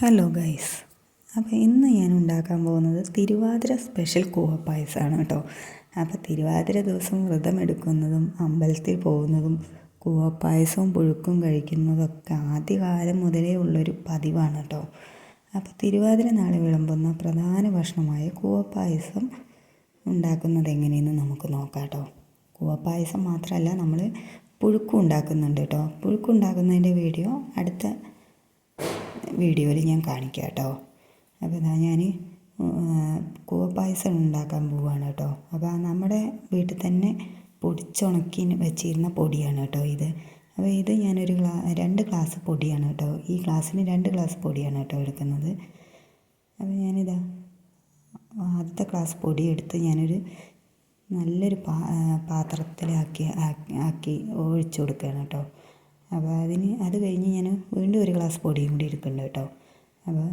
Hello guys അപ്പോൾ ഇന്ന് ഞാൻ ഉണ്ടാക്കാൻ പോകുന്നത് തിരുവാതിര സ്പെഷ്യൽ കൂവപ്പായസമാണ് കേട്ടോ. അപ്പോൾ തിരുവാതിര ദിവസം വ്രതം എടുക്കുന്നതും അമ്പലത്തിൽ പോകുന്നതും കൂവപ്പായസവും പുഴുക്കും കഴിക്കുന്നതൊക്കെ ആദ്യകാലം മുതലേ ഉള്ളൊരു പതിവാണ് കേട്ടോ. അപ്പോൾ തിരുവാതിര നാളെ വിളമ്പുന്ന പ്രധാന ഭക്ഷണമായ കൂവപ്പായസം ഉണ്ടാക്കുന്നത് എങ്ങനെയെന്ന് നമുക്ക് നോക്കാം കേട്ടോ. കൂവപ്പായസം മാത്രമല്ല നമ്മൾ പുഴുക്കും ഉണ്ടാക്കുന്നുണ്ട് കേട്ടോ. പുഴുക്കുണ്ടാക്കുന്നതിന്റെ വീഡിയോ അടുത്ത വീഡിയോയിൽ ഞാൻ കാണിക്കാം കേട്ടോ. അപ്പോൾ ഇതാ ഞാൻ കൂവപ്പായസം ഉണ്ടാക്കാൻ പോവുകയാണ് കേട്ടോ. അപ്പോൾ നമ്മുടെ വീട്ടിൽ തന്നെ പൊടിച്ചുണക്കി വെച്ചിരുന്ന പൊടിയാണ് കേട്ടോ ഇത്. അപ്പോൾ ഇത് ഞാനൊരു ഗ്ലാ രണ്ട് ഗ്ലാസ് പൊടിയാണ് കേട്ടോ. ഈ ഗ്ലാസ്സിന് രണ്ട് ഗ്ലാസ് പൊടിയാണ് കേട്ടോ എടുക്കുന്നത്. അപ്പോൾ ഞാനിതാ ആദ്യത്തെ ഗ്ലാസ് പൊടി എടുത്ത് ഞാനൊരു നല്ലൊരു പാ പാത്രത്തിലാക്കി ആക്കി ഒഴിച്ചു കൊടുക്കുകയാണ് കേട്ടോ. അപ്പോൾ അതിന് അത് കഴിഞ്ഞ് ഞാൻ വീണ്ടും ഒരു ഗ്ലാസ് പൊടിയും കൂടി എടുക്കുന്നുണ്ട് കേട്ടോ. അപ്പോൾ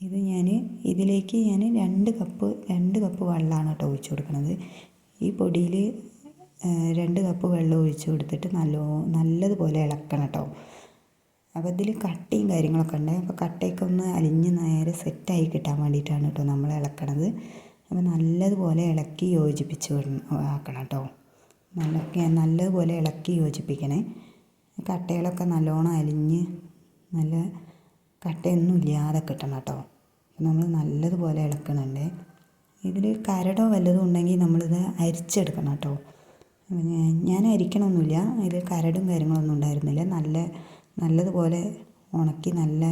ഇത് ഞാൻ ഇതിലേക്ക് ഞാൻ രണ്ട് കപ്പ് രണ്ട് കപ്പ് വെള്ളമാണ് കേട്ടോ ഒഴിച്ച് കൊടുക്കുന്നത്. ഈ പൊടിയിൽ രണ്ട് കപ്പ് വെള്ളം ഒഴിച്ച് കൊടുത്തിട്ട് നല്ലോ നല്ലതുപോലെ ഇളക്കണം കേട്ടോ. അപ്പോൾ ഇതിൽ കട്ടയും കാര്യങ്ങളൊക്കെ ഉണ്ട്. അപ്പോൾ കട്ടയൊക്കെ ഒന്ന് അലിഞ്ഞ് നേരെ സെറ്റായി കിട്ടാൻ വേണ്ടിയിട്ടാണ് കേട്ടോ നമ്മൾ ഇളക്കണത്. അപ്പോൾ നല്ലതുപോലെ ഇളക്കി യോജിപ്പിച്ച് ആക്കണം കേട്ടോ. നല്ല നല്ലതുപോലെ ഇളക്കി യോജിപ്പിക്കണേ. കട്ടകളൊക്കെ നല്ലോണം അലിഞ്ഞ് നല്ല കട്ടയൊന്നും ഇല്ലാതെ കിട്ടണം കേട്ടോ. നമ്മൾ നല്ലതുപോലെ ഇളക്കണുണ്ട്. ഇതിൽ കരടോ വല്ലതും ഉണ്ടെങ്കിൽ നമ്മളിത് അരിച്ചെടുക്കണം കേട്ടോ. ഞാൻ അരിക്കണമൊന്നുമില്ല ഇതിൽ കരടും കാര്യങ്ങളൊന്നും ഉണ്ടായിരുന്നില്ല. നല്ല നല്ലതുപോലെ ഉണക്കി നല്ല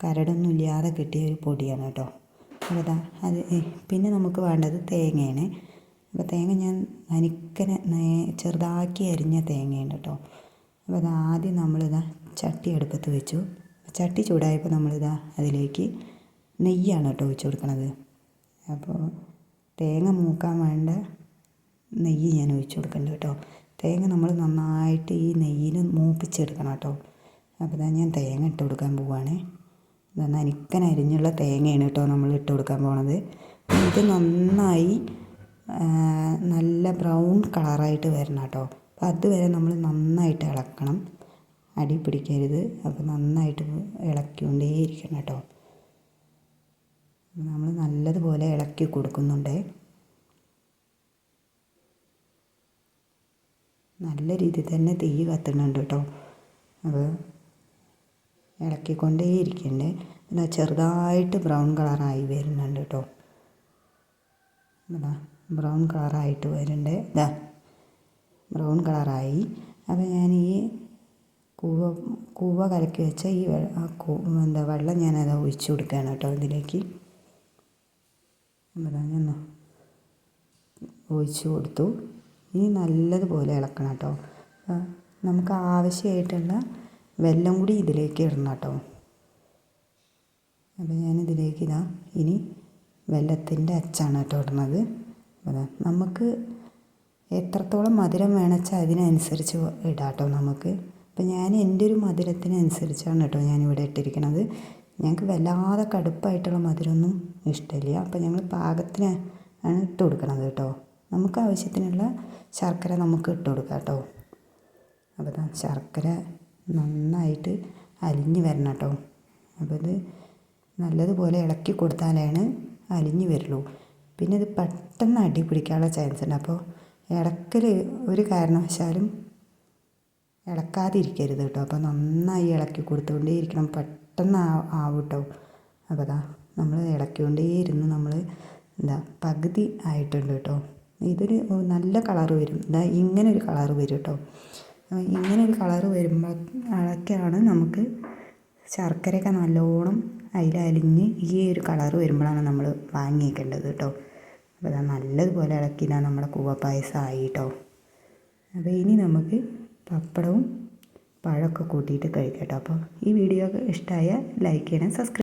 കരടൊന്നും ഇല്ലാതെ കിട്ടിയ ഒരു പൊടിയാണ് കേട്ടോ. അതാ അത് പിന്നെ നമുക്ക് വേണ്ടത് തേങ്ങയാണ്. അപ്പോൾ തേങ്ങ ഞാൻ നനിക്കനെ ചെറുതാക്കി അരിഞ്ഞ തേങ്ങയുണ്ട് കേട്ടോ. അപ്പോൾ ആദ്യം നമ്മളിതാ ചട്ടി അടുപ്പത്ത് വെച്ചു. ചട്ടി ചൂടായപ്പോൾ നമ്മളിതാ അതിലേക്ക് നെയ്യാണ് കേട്ടോ ഒഴിച്ചു കൊടുക്കണത്. അപ്പോൾ തേങ്ങ മൂക്കാൻ വേണ്ട നെയ്യ് ഞാൻ ഒഴിച്ചു കൊടുക്കുന്നുണ്ട് കേട്ടോ. തേങ്ങ നമ്മൾ നന്നായിട്ട് ഈ നെയ്യിൽ മൂപ്പിച്ചെടുക്കണം കേട്ടോ. അപ്പോൾ ഞാൻ തേങ്ങ ഇട്ട് കൊടുക്കാൻ പോവുകയാണ് നനിക്കൻ അരിഞ്ഞുള്ള തേങ്ങയാണ് കേട്ടോ നമ്മൾ ഇട്ട് കൊടുക്കാൻ പോണത്. ഇത് നന്നായി നല്ല ബ്രൗൺ കളറായിട്ട് വരണം കേട്ടോ. അപ്പോൾ അതുവരെ നമ്മൾ നന്നായിട്ട് ഇളക്കണം. അടി പിടിക്കരുത്. അപ്പോൾ നന്നായിട്ട് ഇളക്കിക്കൊണ്ടേയിരിക്കണം കേട്ടോ. നമ്മൾ നല്ലതുപോലെ ഇളക്കി കൊടുക്കുന്നുണ്ട്. നല്ല രീതിയിൽ തന്നെ തീ കത്തുന്നുണ്ട് കേട്ടോ. അപ്പോൾ ഇളക്കിക്കൊണ്ടേ ഇരിക്കണ്ടേ പിന്നെ ചെറുതായിട്ട് ബ്രൗൺ കളറായി വരുന്നുണ്ട് കേട്ടോ. ബ്രൗൺ കളറായിട്ട് വരുന്നുണ്ട്. ഇതാ ബ്രൗൺ കളറായി. അപ്പോൾ ഞാൻ ഈ കൂവ കൂവ കലക്കി വെച്ച ഈ എന്താ വെള്ളം ഞാൻ ഞാനത് ഒഴിച്ചു കൊടുക്കുകയാണ് കേട്ടോ ഇതിലേക്ക്. ഞാൻ ഒഴിച്ചു കൊടുത്തു. ഇനി നല്ലതുപോലെ ഇളക്കണം കേട്ടോ. നമുക്ക് ആവശ്യമായിട്ടുള്ള വെല്ലം കൂടി ഇതിലേക്ക് ഇടണം കേട്ടോ. അപ്പോൾ ഞാനിതിലേക്ക് ഇതാ ഇനി വെല്ലത്തിന്റെ അച്ചാണ് കേട്ടോ ഇടുന്നത്. നമുക്ക് എത്രത്തോളം മധുരം വേണച്ചാൽ അതിനനുസരിച്ച് ഇടാട്ടോ നമുക്ക്. അപ്പം ഞാൻ എന്റെ ഒരു മധുരത്തിനനുസരിച്ചാണ് കേട്ടോ ഞാനിവിടെ ഇട്ടിരിക്കുന്നത് ഞങ്ങൾക്ക് വല്ലാതെ കടുപ്പായിട്ടുള്ള മധുരമൊന്നും ഇഷ്ടമില്ല. അപ്പം ഞങ്ങൾ പാകത്തിന് ആണ് ഇട്ട് കൊടുക്കണത് കേട്ടോ. നമുക്ക് ആവശ്യത്തിനുള്ള ശർക്കര നമുക്ക് ഇട്ട് കൊടുക്കാം കേട്ടോ. അപ്പോൾ ശർക്കര നന്നായിട്ട് അലിഞ്ഞ് വരണം കേട്ടോ. അപ്പോൾ ഇത് നല്ലതുപോലെ ഇളക്കി കൊടുത്താലാണ് അലിഞ്ഞ് വരുള്ളൂ. പിന്നെ ഇത് പെട്ടെന്ന് അടി പിടിക്കാനുള്ള ചാൻസ് ഉണ്ട്. അപ്പോൾ ഇളക്കൽ ഒരു കാരണവശാലും ഇളക്കാതിരിക്കരുത് കേട്ടോ. അപ്പോൾ നന്നായി ഇളക്കി കൊടുത്തുകൊണ്ടേ ഇരിക്കണം പെട്ടെന്ന് ആവും കേട്ടോ അപ്പോൾ അതാ നമ്മൾ ഇളക്കിക്കൊണ്ടേ ഇരുന്ന് നമ്മൾ എന്താ പകുതി ആയിട്ടുണ്ട് കേട്ടോ. ഇതൊരു നല്ല കളറ് വരും. ഇതാ ഇങ്ങനെ ഒരു കളർ വരും കേട്ടോ. ഇങ്ങനെ ഒരു കളറ് വരുമ്പോൾ അതൊക്കെയാണ് നമുക്ക് ശർക്കരയൊക്കെ നല്ലോണം അതിലലിഞ്ഞ് ഈ ഒരു കളറ് വരുമ്പോഴാണ് നമ്മൾ വാങ്ങിയേക്കേണ്ടത് കേട്ടോ. അപ്പോൾ അത് നല്ലതുപോലെ ഇളക്കിയാൽ നമ്മുടെ കൂവപ്പായസം ആയി കേട്ടോ അപ്പോൾ ഇനി നമുക്ക് പപ്പടവും പഴമൊക്കെ കൂട്ടിയിട്ട് കഴിക്കാം കേട്ടോ. അപ്പോൾ ഈ വീഡിയോ ഇഷ്ടമായ ലൈക്ക് ചെയ്യണം സബ്സ്ക്രൈബ്